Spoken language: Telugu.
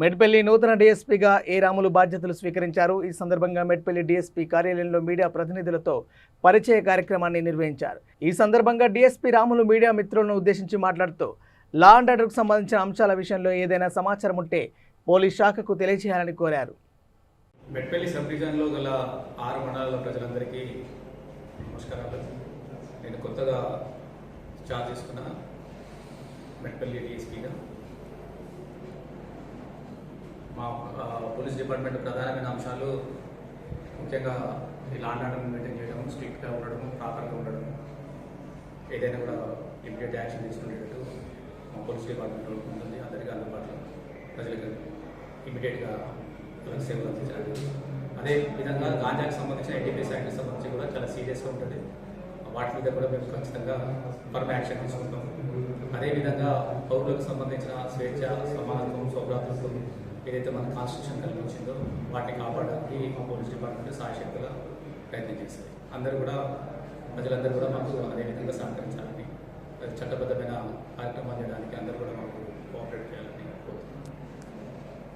మెడ్పల్లి నూతన డీఎస్పీగా ఏ రాములు బాధ్యతలు స్వీకరించారు? ఈ సందర్భంగా మెడ్పల్లి డీఎస్పీ కార్యాలయంలో మీడియా ప్రతినిధులతో పరిచయ కార్యక్రమాన్ని నిర్వహించారు. ఈ సందర్భంగా డీఎస్పీ రాములు మీడియా మిత్రులను ఉద్దేశించి మాట్లాడుతూ లా అండ్ ఆర్డర్కు సంబంధించిన అంశాల విషయంలో ఏదైనా సమాచారం ఉంటే పోలీస్ శాఖకు తెలియజేయాలని కోరారు. మెట్పల్లి సబ్ డివిజన్లో గల ఆరు మండలాల ప్రజలందరికీ నమస్కారాలు. నేను కొత్తగా చార్జ్ తీసుకున్న మెట్పల్లి డిఎస్పీగా మా పోలీస్ డిపార్ట్మెంట్ ప్రధానమైన అంశాలు ముఖ్యంగా ఈ లాండ్ ఆర్డర్ మెయింటైన్ చేయడం స్ట్రిక్ట్గా ఉండడం ప్రాపర్గా ఉండడం ఏదైనా కూడా ఇమీడియట్ యాక్షన్ తీసుకునేటట్టు మా పోలీస్ డిపార్ట్మెంట్ ఉంటుంది. అందరికీ అందుబాటులో ప్రజలకు ఇమీడియట్గా సేవలు అందించడానికి. అదే విధంగా గాంజాకి సంబంధించిన ఎన్టీపీఎస్ యాక్ట్ సంబంధించి కూడా చాలా సీరియస్గా ఉంటుంది. వాటి మీద కూడా మేము ఖచ్చితంగా ఫర్మ్ యాక్షన్ తీసుకుంటాం. అదేవిధంగా పౌరులకు సంబంధించిన స్వేచ్ఛ సమానత్వం సౌభ్రాతృత్వం ఏదైతే మన కాన్స్టిట్యూషన్ కల్పించిందో వాటిని కాపాడడానికి మా పోలీస్ డిపార్ట్మెంట్ సాయశక్తిగా ప్రయత్నం చేశారు. అందరూ కూడా ప్రజలందరూ కూడా మాకు అదే విధంగా సహకరించాలని చట్టబద్ధమైన కార్యక్రమాలు చేయడానికి అందరూ కూడా మాకు కోఆపరేట్ చేయాలి